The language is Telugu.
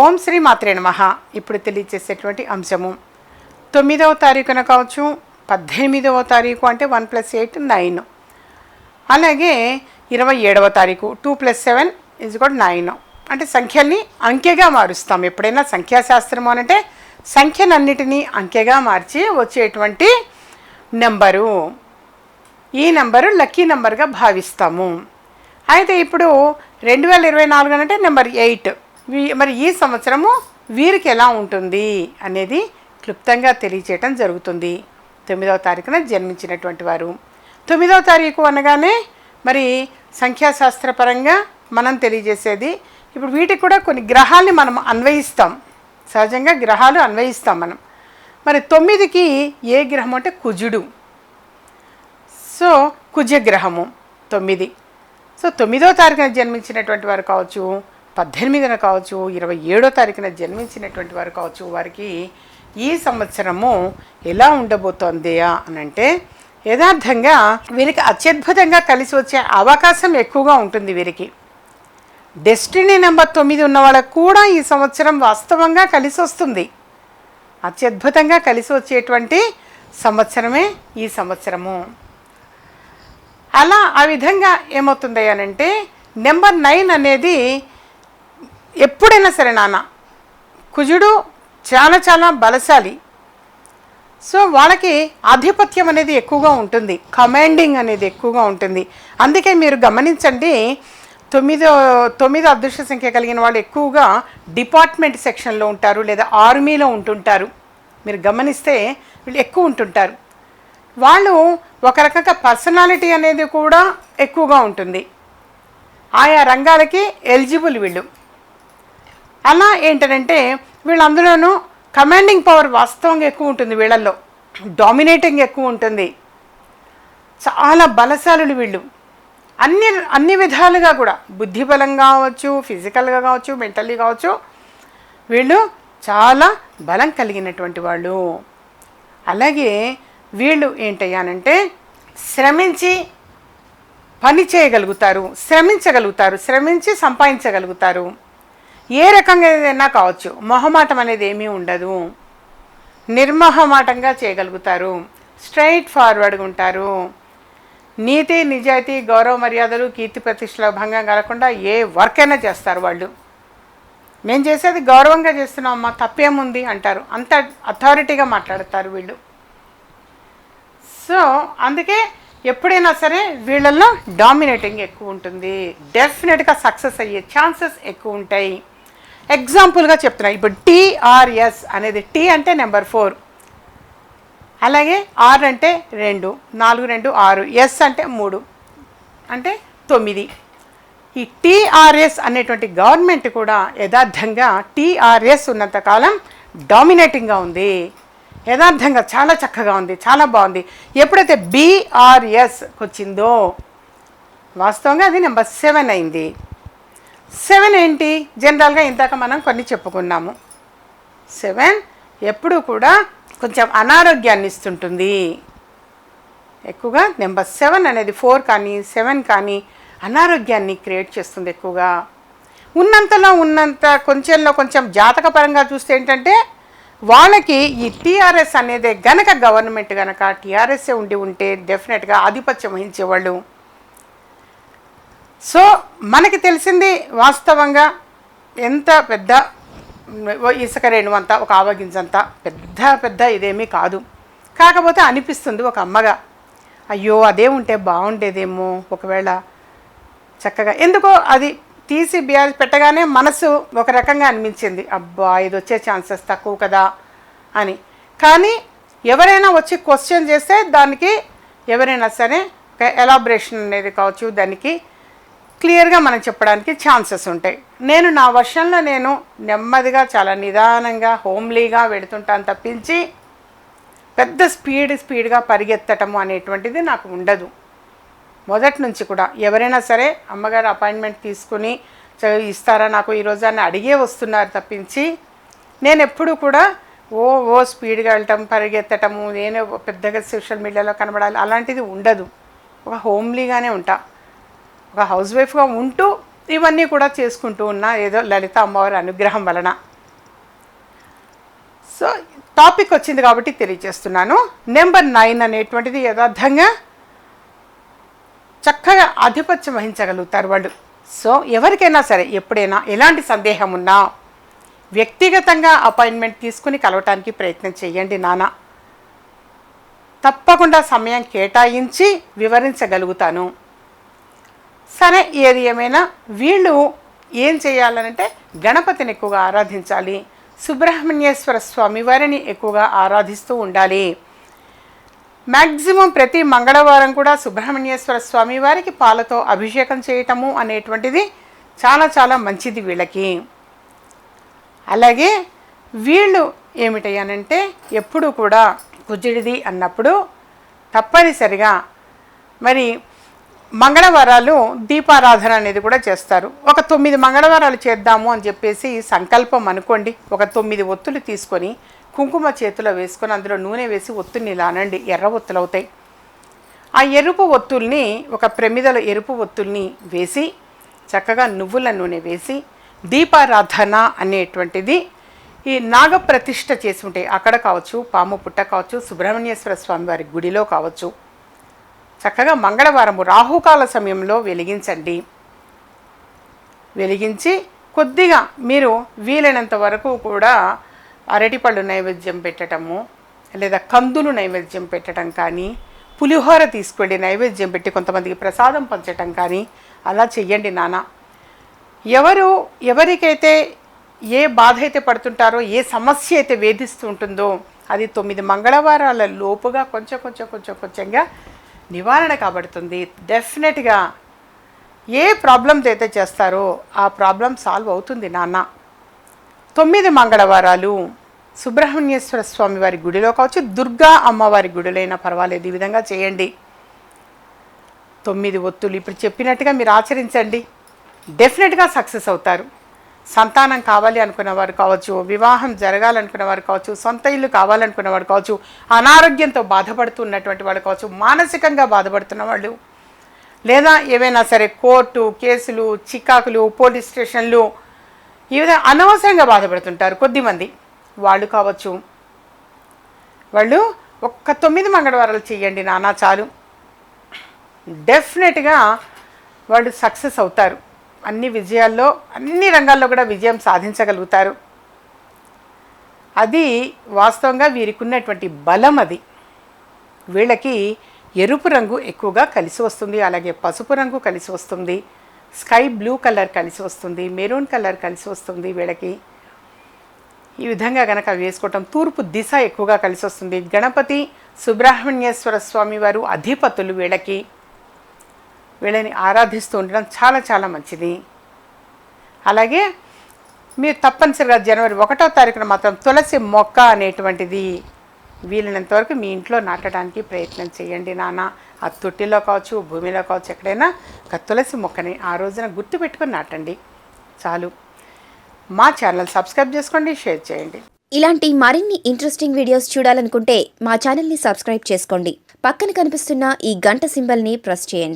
ఓం శ్రీ మాత్రే నమః. ఇప్పుడు తెలియచేసేటువంటి అంశము. తొమ్మిదవ తారీఖున కావచ్చు పద్దెనిమిదవ తారీఖు అంటే వన్ ప్లస్ ఎయిట్ నైన్. అలాగే ఇరవై ఏడవ తారీఖు టూ ప్లస్ సెవెన్ ఇజ్ కూడా నైన్. అంటే సంఖ్యల్ని అంకెగా మారుస్తాం. ఎప్పుడైనా సంఖ్యాశాస్త్రము అని అంటే సంఖ్యనన్నిటినీ అంకెగా మార్చి వచ్చేటువంటి నెంబరు. ఈ నెంబరు లక్కీ నెంబర్గా భావిస్తాము. అయితే ఇప్పుడు రెండు వేల ఇరవై నాలుగు అంటే నెంబర్ ఎయిట్. మరి ఈ సంవత్సరము వీరికి ఎలా ఉంటుంది అనేది క్లుప్తంగా తెలియచేయటం జరుగుతుంది. తొమ్మిదవ తారీఖున జన్మించినటువంటి వారు. తొమ్మిదవ తారీఖు అనగానే మరి సంఖ్యాశాస్త్రపరంగా మనం తెలియజేసేది ఇప్పుడు వీటికి కూడా కొన్ని గ్రహాల్ని మనం అన్వయిస్తాం. సహజంగా గ్రహాలు అన్వయిస్తాం మనం. మరి తొమ్మిదికి ఏ గ్రహం అంటే కుజుడు. సో కుజగ్రహము తొమ్మిది. సో తొమ్మిదో తారీఖున జన్మించినటువంటి వారు కావచ్చు పద్దెనిమిదిన కావచ్చు ఇరవై ఏడో తారీఖున జన్మించినటువంటి వారు కావచ్చు వారికి ఈ సంవత్సరము ఎలా ఉండబోతోంది అని అంటే యథార్థంగా వీరికి అత్యద్భుతంగా కలిసి వచ్చే అవకాశం ఎక్కువగా ఉంటుంది వీరికి. డెస్టినీ నెంబర్ తొమ్మిది ఉన్న వాళ్ళకు కూడా ఈ సంవత్సరం వాస్తవంగా కలిసి వస్తుంది. అత్యద్భుతంగా కలిసి వచ్చేటువంటి సంవత్సరమే ఈ సంవత్సరము. అలా ఆ విధంగా ఏమవుతుంది అనంటే నెంబర్ నైన్ అనేది ఎప్పుడైనా సరే నాన్న కుజుడు చాలా చాలా బలశాలి. సో వాళ్ళకి ఆధిపత్యం అనేది ఎక్కువగా ఉంటుంది కమాండింగ్ అనేది ఎక్కువగా ఉంటుంది. అందుకే మీరు గమనించండి తొమ్మిదో తొమ్మిది అదృష్ట సంఖ్య కలిగిన వాళ్ళు ఎక్కువగా డిపార్ట్మెంట్ సెక్షన్లో ఉంటారు లేదా ఆర్మీలో ఉంటుంటారు. మీరు గమనిస్తే వీళ్ళు ఎక్కువ ఉంటుంటారు. వాళ్ళు ఒక రకంగా పర్సనాలిటీ అనేది కూడా ఎక్కువగా ఉంటుంది. ఆయా రంగాలకి ఎలిజిబుల్ వీళ్ళు. అలా ఏంటంటే వీళ్ళందరూనూ కమాండింగ్ పవర్ వాస్తవంగా ఎక్కువ ఉంటుంది వీళ్ళల్లో. డామినేటింగ్ ఎక్కువ ఉంటుంది. చాలా బలశాలులు వీళ్ళు. అన్ని అన్ని విధాలుగా కూడా. బుద్ధి కావచ్చు ఫిజికల్గా కావచ్చు మెంటల్లీ కావచ్చు. వీళ్ళు చాలా బలం కలిగినటువంటి వాళ్ళు. అలాగే వీళ్ళు ఏంటయ్యానంటే శ్రమించి పని చేయగలుగుతారు శ్రమించగలుగుతారు శ్రమించి సంపాదించగలుగుతారు. ఏ రకంగా ఏదైనా కావచ్చు మొహమాటం అనేది ఏమీ ఉండదు. నిర్మోహమాటంగా చేయగలుగుతారు. స్ట్రైట్ ఫార్వర్డ్గా ఉంటారు. నీతి నిజాయితీ గౌరవ మర్యాదలు కీర్తి ప్రతిష్టల భంగం కలగకుండా ఏ వర్క్ అయినా చేస్తారు వాళ్ళు. మేము చేసేది గౌరవంగా చేస్తున్నాం అమ్మా తప్పేముంది అంటారు. అంత అథారిటీగా మాట్లాడతారు వీళ్ళు. సో అందుకే ఎప్పుడైనా సరే వీళ్ళల్లో డామినేటింగ్ ఎక్కువ ఉంటుంది. డెఫినెట్గా సక్సెస్ అయ్యే ఛాన్సెస్ ఎక్కువ ఉంటాయి. ఎగ్జాంపుల్గా చెప్తున్నా. ఇప్పుడు టీఆర్ఎస్ అనేది టీ అంటే నెంబర్ ఫోర్ అలాగే ఆర్ అంటే రెండు నాలుగు రెండు ఆరు ఎస్ అంటే మూడు అంటే తొమ్మిది. ఈ టీఆర్ఎస్ అనేటువంటి గవర్నమెంట్ కూడా యథార్థంగా టీఆర్ఎస్ ఉన్నంతకాలం డామినేటింగ్గా ఉంది. యథార్థంగా చాలా చక్కగా ఉంది చాలా బాగుంది. ఎప్పుడైతే బీఆర్ఎస్ వచ్చిందో వాస్తవంగా అది నెంబర్ సెవెన్ అయింది. సెవెన్ ఏంటి? జనరల్గా ఇందాక మనం కొన్ని చెప్పుకున్నాము. సెవెన్ ఎప్పుడు కూడా కొంచెం అనారోగ్యాన్ని ఇస్తుంటుంది. ఎక్కువగా నెంబర్ సెవెన్ అనేది ఫోర్ కానీ సెవెన్ కానీ అనారోగ్యాన్ని క్రియేట్ చేస్తుంది ఎక్కువగా. ఉన్నంతలో ఉన్నంత కొంచెంలో కొంచెం జాతకపరంగా చూస్తే ఏంటంటే వాళ్ళకి ఈ టీఆర్ఎస్ అనేది గనక గవర్నమెంట్ గనక టీఆర్ఎస్ఏ ఉండి ఉంటే డెఫినెట్గా ఆధిపత్యం వహించేవాళ్ళు. సో మనకి తెలిసింది వాస్తవంగా ఎంత పెద్ద ఓ ఇసుక రేణువంత ఒక ఆవగింజంత పెద్ద పెద్ద ఇదేమీ కాదు. కాకపోతే అనిపిస్తుంది ఒక అమ్మగా అయ్యో అదే ఉంటే బాగుండేదేమో ఒకవేళ చక్కగా. ఎందుకో అది తీసి బిఆర్ పెట్టగానే మనసు ఒక రకంగా అనిపించింది అబ్బా ఇది వచ్చే ఛాన్సెస్ తక్కువ కదా అని. కానీ ఎవరైనా వచ్చి క్వశ్చన్ చేస్తే దానికి ఎవరైనా సరే ఒక ఎలాబరేషన్ అనేది కావచ్చు దానికి క్లియర్గా మనం చెప్పడానికి ఛాన్సెస్ ఉంటాయి. నేను నా వర్షంలో నేను నెమ్మదిగా చాలా నిదానంగా హోమ్లీగా వెడుతుంటాను తప్పించి పెద్ద స్పీడ్ స్పీడ్గా పరిగెత్తటము అనేటువంటిది నాకు ఉండదు. మొదటి నుంచి కూడా ఎవరైనా సరే అమ్మగారు అపాయింట్మెంట్ తీసుకుని ఇస్తారా? నాకు ఈరోజు అని అడిగే వస్తున్నారు తప్పించి నేను ఎప్పుడు కూడా ఓ ఓ స్పీడ్గా వెళ్ళటం పరిగెత్తటము నేను పెద్దగా సోషల్ మీడియాలో కనబడాలి అలాంటిది ఉండదు. ఒక హోమ్లీగానే ఉంటా. ఒక హౌస్ వైఫ్గా ఉంటూ ఇవన్నీ కూడా చేసుకుంటూ ఉన్నా ఏదో లలిత అమ్మవారి అనుగ్రహం వలన. సో టాపిక్ వచ్చింది కాబట్టి తెలియజేస్తున్నాను. నెంబర్ నైన్ అనేటువంటిది యథార్థంగా చక్కగా ఆధిపత్యం వహించగలుగుతారు వాళ్ళు. సో ఎవరికైనా సరే ఎప్పుడైనా ఎలాంటి సందేహం ఉన్నా వ్యక్తిగతంగా అపాయింట్మెంట్ తీసుకుని కలవటానికి ప్రయత్నం చేయండి నాన్న. తప్పకుండా సమయం కేటాయించి వివరించగలుగుతాను. సరే ఏది ఏమైనా వీళ్ళు ఏం చేయాలనంటే గణపతిని ఎక్కువగా ఆరాధించాలి. సుబ్రహ్మణ్యేశ్వర స్వామి వారిని ఎక్కువగా ఆరాధిస్తూ ఉండాలి. మ్యాక్సిమం ప్రతి మంగళవారం కూడా సుబ్రహ్మణ్యేశ్వర స్వామి వారికి పాలతో అభిషేకం చేయటము అనేటువంటిది చాలా చాలా మంచిది వీళ్ళకి. అలాగే వీళ్ళు ఏమిటయ్యానంటే ఎప్పుడు కూడా కుజుడిది అన్నప్పుడు తప్పనిసరిగా మరి మంగళవారాలు దీపారాధన అనేది కూడా చేస్తారు. ఒక తొమ్మిది మంగళవారాలు చేద్దాము అని చెప్పేసి సంకల్పం అనుకోండి. ఒక తొమ్మిది ఒత్తులు తీసుకొని కుంకుమ చేతిలో వేసుకొని అందులో నూనె వేసి ఒత్తుల్ని లానండి. ఎర్ర ఒత్తులు అవుతాయి. ఆ ఎరుపు ఒత్తుల్ని ఒక ప్రమిదలో ఎరుపు ఒత్తుల్ని వేసి చక్కగా నువ్వుల నూనె వేసి దీపారాధన అనేటువంటిది ఈ నాగప్రతిష్ఠ చేసి ఉంటాయి. అక్కడ కావచ్చు పాము పుట్ట కావచ్చు సుబ్రహ్మణ్యేశ్వర స్వామి వారి గుడిలో కావచ్చు. చక్కగా మంగళవారము రాహుకాల సమయంలో వెలిగించండి. వెలిగించి కొద్దిగా మీరు వీలైనంత వరకు కూడా అరటిపళ్ళు నైవేద్యం పెట్టడము లేదా కందులు నైవేద్యం పెట్టడం కానీ పులిహోర తీసుకెళ్ళి నైవేద్యం పెట్టి కొంతమందికి ప్రసాదం పంచటం కానీ అలా చెయ్యండి నాన్న ఎవరు ఎవరికైతే ఏ బాధ అయితే పడుతుంటారో ఏ సమస్య అయితే వేధిస్తూ ఉంటుందో అది తొమ్మిది మంగళవారాల లోపుగా కొంచెం కొంచెం కొంచెం కొంచెంగా నివారణ కాబడుతుంది. డెఫినెట్గా ఏ ప్రాబ్లమ్స్ అయితే చేస్తారో ఆ ప్రాబ్లం సాల్వ్ అవుతుంది నాన్న. తొమ్మిది మంగళవారాలు సుబ్రహ్మణ్యేశ్వర స్వామి వారి గుడిలో కావచ్చు దుర్గా అమ్మవారి గుడిలైనా పర్వాలేదు. ఈ విధంగా చేయండి. తొమ్మిది ఒత్తులు ఇప్పుడు చెప్పినట్టుగా మీరు ఆచరించండి. డెఫినెట్గా సక్సెస్ అవుతారు. సంతానం కావాలి అనుకున్న వారు కావచ్చు వివాహం జరగాలనుకున్న వారు కావచ్చు సొంత ఇల్లు కావాలనుకున్న వారు కావచ్చు అనారోగ్యంతో బాధపడుతున్నటువంటి వాళ్ళు కావచ్చు మానసికంగా బాధపడుతున్న వాళ్ళు. లేదా ఏవైనా సరే కోర్టు కేసులు చికాకులు పోలీస్ స్టేషన్లు ఈ విధంగా అనవసరంగా బాధపడుతుంటారు కొద్దిమంది. వాళ్ళు కావచ్చు. వాళ్ళు ఒక్క తొమ్మిది మంగళవారాలు చేయండి నానా చాలు. డెఫినెట్గా వాళ్ళు సక్సెస్ అవుతారు. అన్ని విజయాల్లో అన్ని రంగాల్లో కూడా విజయం సాధించగలుగుతారు. అది వాస్తవంగా వీరికి ఉన్నటువంటి బలం అది. వీళ్ళకి ఎరుపు రంగు ఎక్కువగా కలిసి వస్తుంది అలాగే పసుపు రంగు కలిసి వస్తుంది స్కై బ్లూ కలర్ కలిసి వస్తుంది మెరూన్ కలర్ కలిసి వస్తుంది వీళ్ళకి. ఈ విధంగా కనుక వేసుకోవటం తూర్పు దిశ ఎక్కువగా కలిసి వస్తుంది. గణపతి సుబ్రహ్మణ్యేశ్వర స్వామి వారు అధిపతులు వీళ్ళకి. వీళ్ళని ఆరాధిస్తూ ఉండడం చాలా చాలా మంచిది. అలాగే మీరు తప్పనిసరిగా జనవరి ఒకటో తారీఖున మాత్రం తులసి మొక్క అనేటువంటిది వీలైనంత వరకు మీ ఇంట్లో నాటడానికి ప్రయత్నం చేయండి నాన్న. ఆ తొట్టిలో కావచ్చు భూమిలో కావచ్చు ఎక్కడైనా ఒక తులసి మొక్కని ఆ రోజున గుర్తుపెట్టుకుని నాటండి. చాలు. మా ఛానల్ సబ్స్క్రైబ్ చేసుకోండి షేర్ చేయండి. ఇలాంటి మరిన్ని ఇంట్రెస్టింగ్ వీడియోస్ చూడాలనుకుంటే మా ఛానల్ని సబ్స్క్రైబ్ చేసుకోండి. పక్కన కనిపిస్తున్న ఈ గంట సింబల్ని ప్రెస్ చేయండి.